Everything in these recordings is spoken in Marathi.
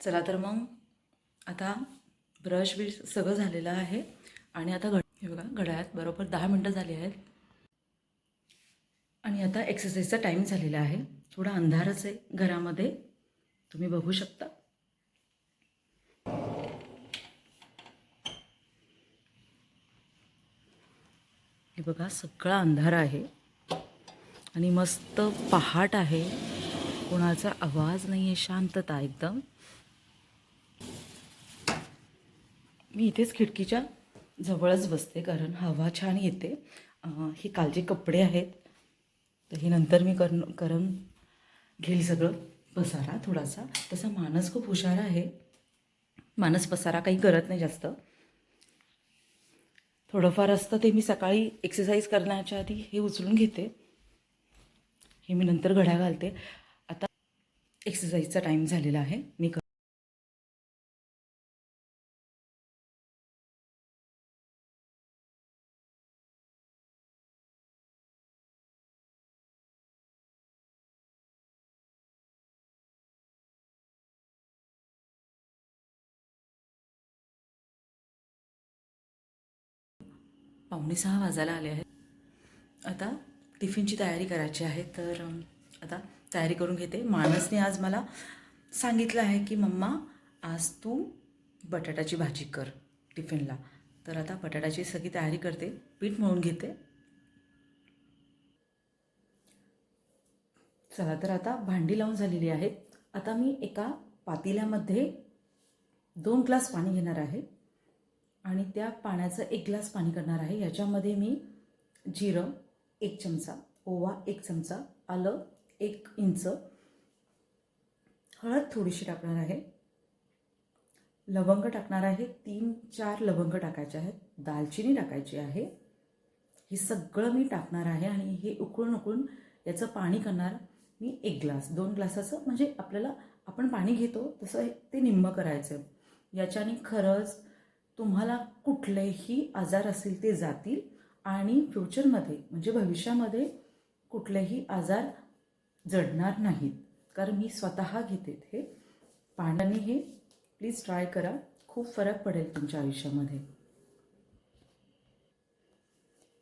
चला तर मग आता ब्रश बिश सगळं झालेलं आहे. आणि आता घड हे बघा घड्याळात बरोबर दहा मिनटं झाली आहेत. आणि आता एक्सरसाइजचा टाईम झालेला आहे. थोडा अंधारच आहे घरामध्ये. तुम्ही बघू शकता. हे बघा सगळा अंधार आहे. आणि मस्त पहाट आहे. कोणाचा आवाज नाही आहे शांतता एकदम. मी इथेच खिडकीच्या जवळच बसते कारण हवा छान येते. हे कालचे कपडे आहेत. तर हे नंतर मी कर करून घेईल सगळं. पसारा थोडासा. तसा मानस खूप हुशार आहे. मानस पसारा काही करत नाही जास्त. थोडंफार असतं ते मी सकाळी एक्सरसाइज करण्याच्या आधी हे उचलून घेते. हे मी नंतर घड्या घालते. आता एक्सरसाइजचा टाईम झालेला आहे. मी पावणे सहा वाजायला आले आहेत. आता टिफिनची तयारी करायची आहे तर आता तयारी करून घेते. मानसने आज मला सांगितलं आहे की मम्मा आज तू बटाट्याची भाजी कर टिफिनला. तर आता बटाट्याची सगळी तयारी करते पीठ मळून घेते. चला तर आता भांडी लावून झालेली आहे आता मी एका पातेल्यामध्ये दोन ग्लास पाणी घेणार आहे. आणि त्या पाण्याचं एक ग्लास पाणी करणार आहे. याच्यामध्ये मी जिरं एक चमचा ओवा एक चमचा आलं एक इंच हळद थोडीशी टाकणार आहे. लवंग टाकणार आहे. तीन चार लवंग टाकायचे आहेत. दालचिनी टाकायची आहे. हे सगळं मी टाकणार आहे आणि हे उकळून उकळून याचं पाणी करणार मी एक ग्लास. दोन ग्लासाचं म्हणजे आपल्याला आपण पाणी घेतो तसं ते निम्म करायचं. याच्याने खरंच तुम्हाला कुठलेही आजार असतील ते जातील आणि फ्युचरमध्ये म्हणजे भविष्यामध्ये कुठलेही आजार जडणार नाहीत. कारण मी स्वतः घेते हे पाण्याने हे प्लीज ट्राय करा. खूप फरक पडेल तुमच्या आयुष्यामध्ये.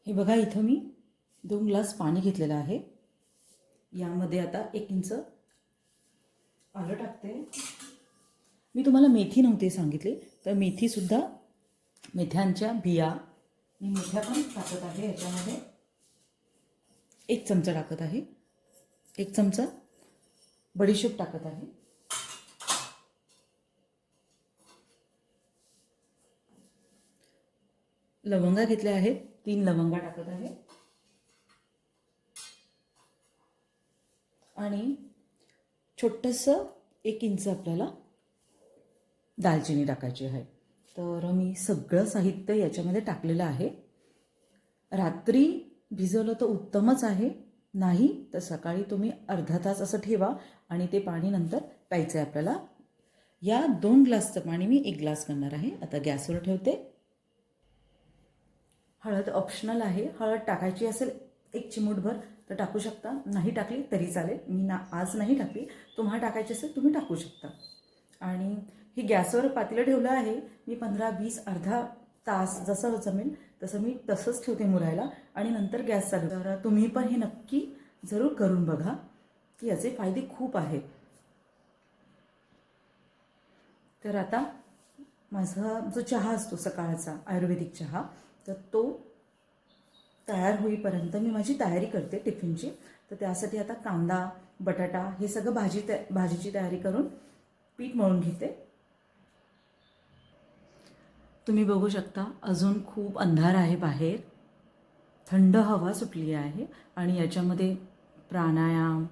हे बघा इथं मी दोन ग्लास पाणी घेतलेलं आहे. यामध्ये आता एक इंच आलं टाकते. मी तुम्हाला मेथी नव्हती सांगितली तर मेथीसुद्धा मेथ्यांच्या बिया. मी मेथ्या पण टाकत आहे याच्यामध्ये. एक चमचा टाकत आहे. एक चमचा बडीशेप टाकत आहे. लवंगा घेतल्या आहेत. तीन लवंगा टाकत आहे. आणि छोटंसं एक इंच आपल्याला दालचिनी टाकायची आहे. तर मी सगळं साहित्य याच्यामध्ये टाकलेलं आहे. रात्री भिजवलं तर उत्तमच आहे. नाही तर सकाळी तुम्ही अर्धा तास असं ठेवा आणि ते पाणी नंतर प्यायचं आहे आपल्याला. या दोन ग्लासचं पाणी मी एक ग्लास करणार आहे. आता गॅसवर ठेवते. हळद ऑप्शनल आहे. हळद टाकायची असेल एक चिमूटभर तर टाकू शकता. नाही टाकली तरी चालेल. मी ना आज नाही टाकली. तुम्हाला टाकायची असेल तुम्ही टाकू शकता. आणि ही गॅसवर पातेलं ठेवलं आहे. मी पंधरा वीस अर्धा तास जसं जमेल तसं मी तसंच ठेवते मुरायला आणि नंतर गॅस चालू. तर तुम्ही पण हे नक्की जरूर करून बघा की याचे फायदे खूप आहेत. तर आता माझा जो चहा असतो सकाळचा आयुर्वेदिक चहा तर तो तयार होईपर्यंत मी माझी तयारी करते टिफिनची. तर त्यासाठी आता कांदा बटाटा हे सगळं भाजी तया भाजीची तयारी करून पीठ मळून घेते. तुम्ही बघू शकता अजून खूप अंधार आहे बाहेर. थंड हवा सुटली आहे आणि याच्यामध्ये प्राणायाम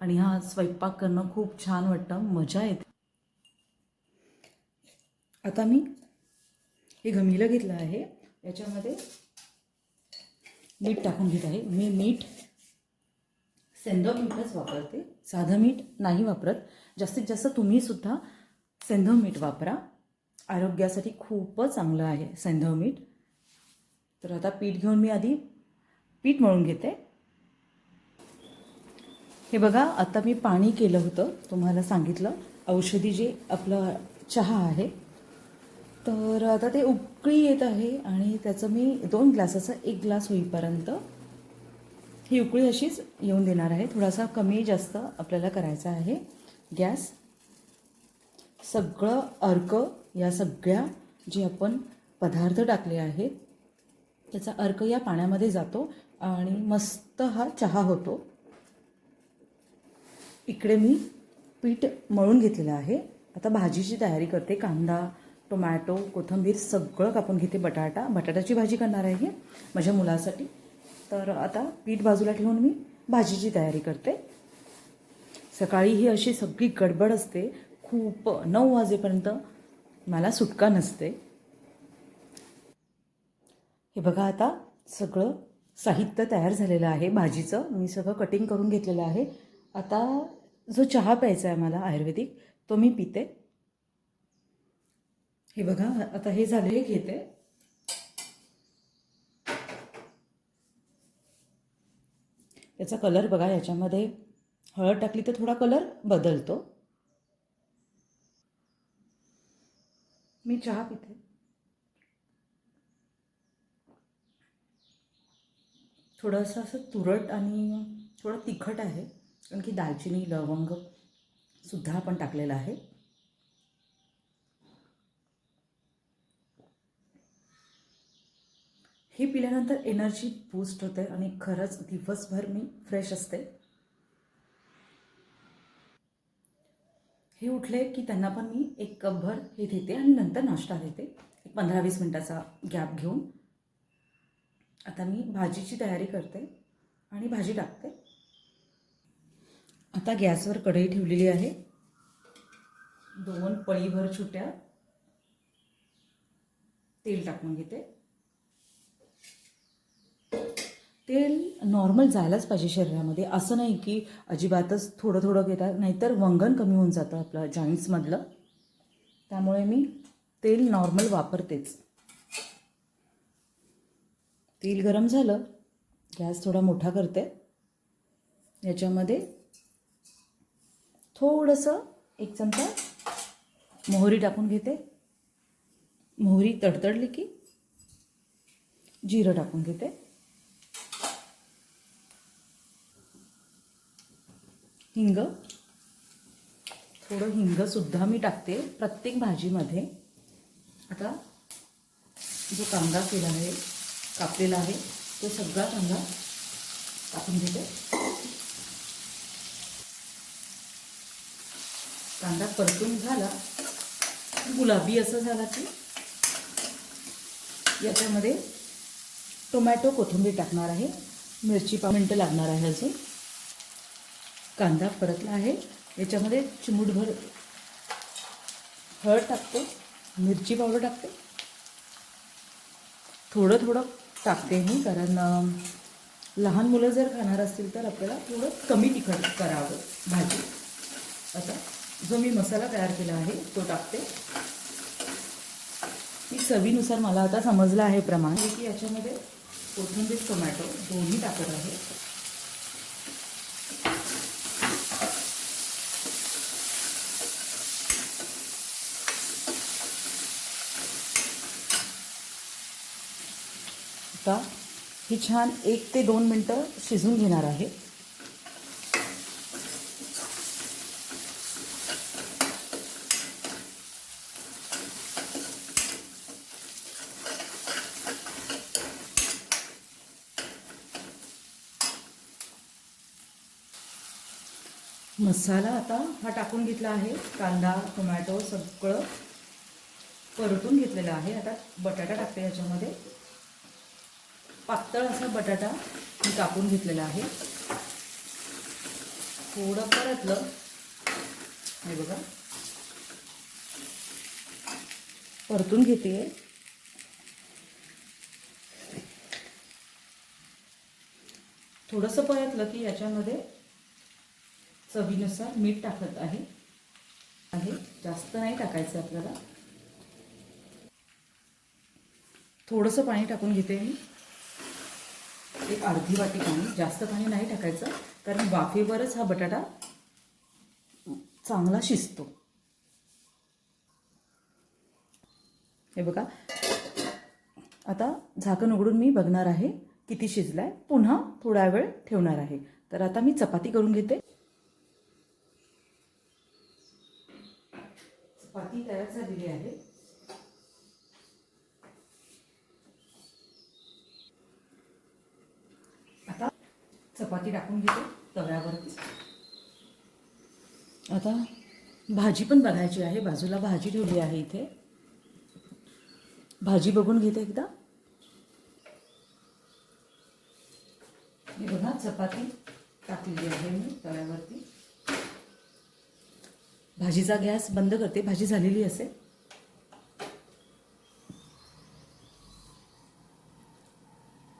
आणि हा स्वयंपाक करणं खूप छान वाटतं. मजा येते. आता मी हे घमिलं घेतलं आहे. याच्यामध्ये मीठ टाकून घेत आहे. मी मीठ सेंधव मीठच वापरते. साधं मीठ नाही वापरत. जास्तीत जास्त तुम्हीसुद्धा सेंधव मीठ वापरा. आरोग्यासाठी खूपच चांगलं आहे सैंधव मीठ. तर आता पीठ घेऊन मी आधी पीठ मळून घेते. हे बघा आता मी पाणी केलं होतं तुम्हाला सांगितलं. औषधी जे आपलं चहा आहे. तर आता ते उकळी येत आहे आणि त्याचं मी दोन ग्लासाचा एक ग्लास होईपर्यंत ही उकळी अशीच येऊन देणार आहे. थोडासा कमी जास्त आपल्याला करायचा आहे गॅस. सगळं अर्क या सगळ्या जे आपण पदार्थ टाकले आहेत त्याचा अर्क या पाण्यामध्ये जातो आणि मस्त हा चहा होतो. इकडे मी पीठ मळून घेतलेलं आहे. आता भाजीची तयारी करते. कांदा टोमॅटो कोथिंबीर सगळं कापून घेते बटाटा. बटाट्याची भाजी करणार आहे माझ्या मुलासाठी. तर आता पीठ बाजूला ठेवून मी भाजीची तयारी करते. सकाळी ही अशी सगळी गडबड असते. खूप नऊ वाजेपर्यंत मला सुटका नसते. हे बघा आता सगळं साहित्य तयार झालेलं आहे भाजीचं. मी सगळं कटिंग करून घेतलेलं आहे. आता जो चहा प्यायचा आहे मला आयुर्वेदिक तो मी पिते. हे बघा आता हे झालं हे घेते. त्याचा कलर बघा याच्यामध्ये हळद टाकली तर थोडा कलर बदलतो. मी चहा पिते. थोडंसं असं तुरट आणि थोडं तिखट आहे कारण की दालचिनी लवंग सुद्धा आपण टाकलेलं आहे. हे पिल्यानंतर एनर्जी बूस्ट होते आणि खरंच दिवसभर मी फ्रेश असते. हे उठले की त्यांना पण मी एक कपभर हे देते आणि नंतर नाश्ता देते. एक पंधरा वीस मिनटाचा गॅप घेऊन. आता मी भाजीची तयारी करते आणि भाजी टाकते. आता गॅसवर कढई ठेवलेली आहे. दोन पळीभर छोट्या. तेल टाकून घेते. तेल नॉर्मल जायलाच पाहिजे शरीरामध्ये. असं नाही की अजिबातच थोडं थोडं घेतात नाहीतर वंगण कमी होऊन जातं आपलं जॉईंट्समधलं त्यामुळे मी तेल नॉर्मल वापरतेच. तेल गरम झालं गॅस थोडा मोठा करते. याच्यामध्ये थोडंसं एक चमचा मोहरी टाकून घेते. मोहरी तडतडली की जिरं टाकून घेते. हिंग. थोडं हिंगसुद्धा मी टाकते प्रत्येक भाजीमध्ये. आता जो कांदा केला आहे कापलेला आहे तो सगळा कांदा टाकून घेते. कांदा परतून झाला गुलाबी असं झाला की याच्यामध्ये टोमॅटो कोथिंबीर टाकणार आहे मिरची पाव मिनटं लागणार आहे अजून. कांदा परतला आहे. याच्यामध्ये चिमूटभर हळद टाकते. मिरची पावडर टाकते. थोडं थोडं टाकते मी कारण लहान मुलं जर खाणार असतील तर आपल्याला थोडं कमी तिखट करावं भाजी. आता जो मी मसाला तयार केला आहे तो टाकते. मी चवीनुसार मला आता समजलं आहे प्रमाण. की याच्यामध्ये कोथिंबीर टोमॅटो दोन्ही टाकत आहे. का ही छान एक ते दोन मिनटं शिजून घेणार आहे. मसाला आता हा टाकून घेतला आहे. कांदा टोमॅटो सगळं परतून घेतलेलं आहे. आता बटाटा टाकते याच्यामध्ये. पातळ असा बटाटा मी कापून घेतलेला आहे. थोडं परतलं. हे बघा. परतून घेते. थोडंसं परतलं की याच्यामध्ये चवीनुसार मीठ टाकत आहे. आहे. जास्त नाही टाकायचं आपल्याला. थोडंसं पाणी टाकून घेते मी. एक अर्धी वाटी पाणी जास्त पाणी नाही टाकायचं कारण वाफेवरच हा बटाटा चांगला शिजतो. हे बघा. आता झाकण उघडून मी बघणार आहे किती शिजलाय. पुन्हा थोडा वेळ ठेवणार आहे. तर आता मी चपाती करून घेते. चपाती तयार झालेली आहे. चपाती टाकून घेते तव्यावरती. आता भाजी पण बघायची आहे. बाजूला भाजी ठेवली आहे इथे. भाजी बघून घेते एकदा. बघा चपाती टाकलेली आहे मी तव्यावरती. भाजीचा गॅस बंद करते. भाजी झालेली असेल.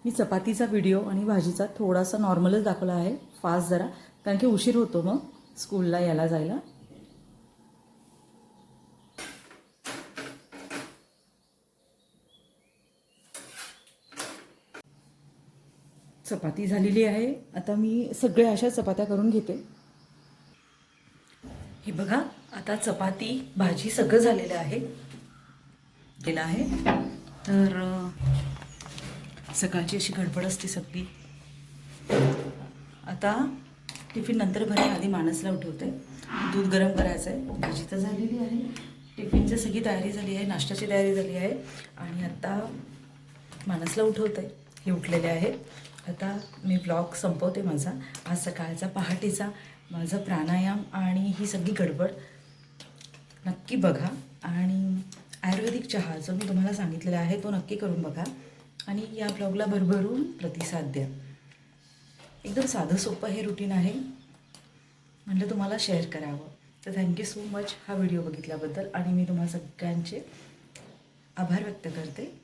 मी चपातीचा व्हिडिओ आणि भाजीचा थोडासा नॉर्मलच दाखवला आहे. फास्ट जरा कारण की उशीर होतो मग स्कूलला यायला जायला. चपाती झालेली आहे. आता मी सगळ्या अशा चपात्या करून घेते. हे बघा आता चपाती भाजी सगळं झालेलं आहे. केलं आहे. तर सकाळची अशी गडबड असते सगळी. आता टिफिन नंतर भरे आधी माणसला उठवते. दूध गरम करायचं आहे भाजी तर झालेली आहे. टिफिनची सगळी तयारी झाली आहे. नाश्त्याची तयारी झाली आहे. आणि आता माणसला उठवते. हे उठलेले आहेत आता मी ब्लॉग संपवते माझा. आज सकाळचा पहाटेचा माझा प्राणायाम आणि ही सगळी गडबड नक्की बघा. आणि आयुर्वेदिक चहा जो मी तुम्हाला सांगितलेला आहे तो नक्की करून बघा. आणि या ब्लॉगला भरभरून प्रतिसाद द्या. एकदम साधं सोपं हे रुटीन आहे. म्हटलं तुम्हाला शेअर करावं. तर थँक्यू सो मच हा व्हिडिओ बघितल्याबद्दल आणि मी तुम्हाला सगळ्यांचे आभार व्यक्त करते.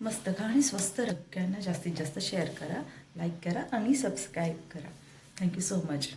मस्त खा आणि स्वस्त सगळ्यांना जास्तीत जास्त शेअर करा लाईक करा आणि सबस्क्राईब करा. Thank you so much